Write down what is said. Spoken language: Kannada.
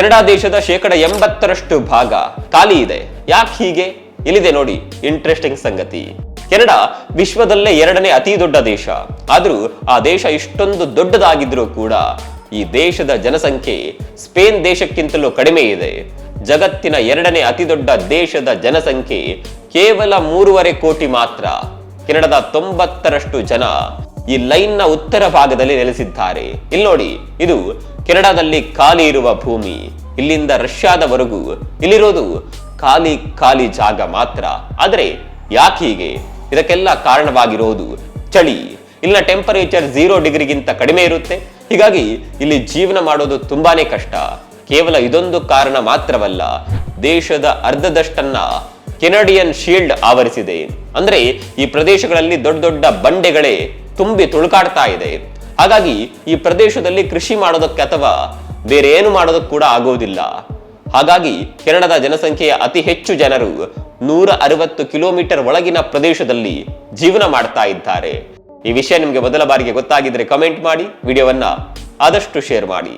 ಕೆನಡಾ ದೇಶದ ಶೇಕಡ ಎಂಬತ್ತರಷ್ಟು ಭಾಗ ಖಾಲಿ ಇದೆ. ಯಾಕೆ ಹೀಗೆ? ಇಲ್ಲಿದೆ ನೋಡಿ ಇಂಟ್ರೆಸ್ಟಿಂಗ್ ಸಂಗತಿ. ಕೆನಡಾ ವಿಶ್ವದಲ್ಲೇ ಎರಡನೇ ಅತಿ ದೊಡ್ಡ ದೇಶ. ಆದರೂ ಆ ದೇಶ ಇಷ್ಟೊಂದು ದೊಡ್ಡದಾಗಿದ್ರೂ ಕೂಡ ಈ ದೇಶದ ಜನಸಂಖ್ಯೆ ಸ್ಪೇನ್ ದೇಶಕ್ಕಿಂತಲೂ ಕಡಿಮೆ ಇದೆ. ಜಗತ್ತಿನ ಎರಡನೇ ಅತಿ ದೊಡ್ಡ ದೇಶದ ಜನಸಂಖ್ಯೆ ಕೇವಲ ಮೂರುವರೆ ಕೋಟಿ ಮಾತ್ರ. ಕೆನಡಾದ ತೊಂಬತ್ತರಷ್ಟು ಜನ ಈ ಲೈನ್ನ ಉತ್ತರ ಭಾಗದಲ್ಲಿ ನೆಲೆಸಿದ್ದಾರೆ. ಇಲ್ಲಿ ನೋಡಿ, ಇದು ಕೆನಡಾದಲ್ಲಿ ಖಾಲಿ ಇರುವ ಭೂಮಿ. ಇಲ್ಲಿಂದ ರಷ್ಯಾದವರೆಗೂ ಇಲ್ಲಿರೋದು ಖಾಲಿ ಖಾಲಿ ಜಾಗ ಮಾತ್ರ. ಆದರೆ ಯಾಕೆ ಹೀಗೆ? ಇದಕ್ಕೆಲ್ಲ ಕಾರಣವಾಗಿರೋದು ಚಳಿ. ಇಲ್ಲಿನ ಟೆಂಪರೇಚರ್ ಝೀರೋ ಡಿಗ್ರಿಗಿಂತ ಕಡಿಮೆ ಇರುತ್ತೆ. ಹೀಗಾಗಿ ಇಲ್ಲಿ ಜೀವನ ಮಾಡೋದು ತುಂಬಾನೇ ಕಷ್ಟ. ಕೇವಲ ಇದೊಂದು ಕಾರಣ ಮಾತ್ರವಲ್ಲ, ದೇಶದ ಅರ್ಧದಷ್ಟನ್ನ ಕೆನಡಿಯನ್ ಶೀಲ್ಡ್ ಆವರಿಸಿದೆ. ಅಂದ್ರೆ ಈ ಪ್ರದೇಶಗಳಲ್ಲಿ ದೊಡ್ಡ ದೊಡ್ಡ ಬಂಡೆಗಳೇ ತುಂಬಿ ತುಳುಕಾಡ್ತಾ ಇದೆ ಹಾಗಾಗಿ ಈ ಪ್ರದೇಶದಲ್ಲಿ ಕೃಷಿ ಮಾಡೋದಕ್ಕೆ ಅಥವಾ ಬೇರೆ ಏನು ಮಾಡೋದಕ್ಕೆ ಕೂಡ ಆಗೋದಿಲ್ಲ. ಹಾಗಾಗಿ ಕೆನಡಾದ ಜನಸಂಖ್ಯೆಯ ಅತಿ ಹೆಚ್ಚು ಜನರು ನೂರ ಅರವತ್ತು ಕಿಲೋಮೀಟರ್ ಒಳಗಿನ ಪ್ರದೇಶದಲ್ಲಿ ಜೀವನ ಮಾಡ್ತಾ ಇದ್ದಾರೆ. ಈ ವಿಷಯ ನಿಮಗೆ ಮೊದಲ ಬಾರಿಗೆ ಗೊತ್ತಾಗಿದ್ರೆ ಕಮೆಂಟ್ ಮಾಡಿ, ವಿಡಿಯೋವನ್ನ ಆದಷ್ಟು ಶೇರ್ ಮಾಡಿ.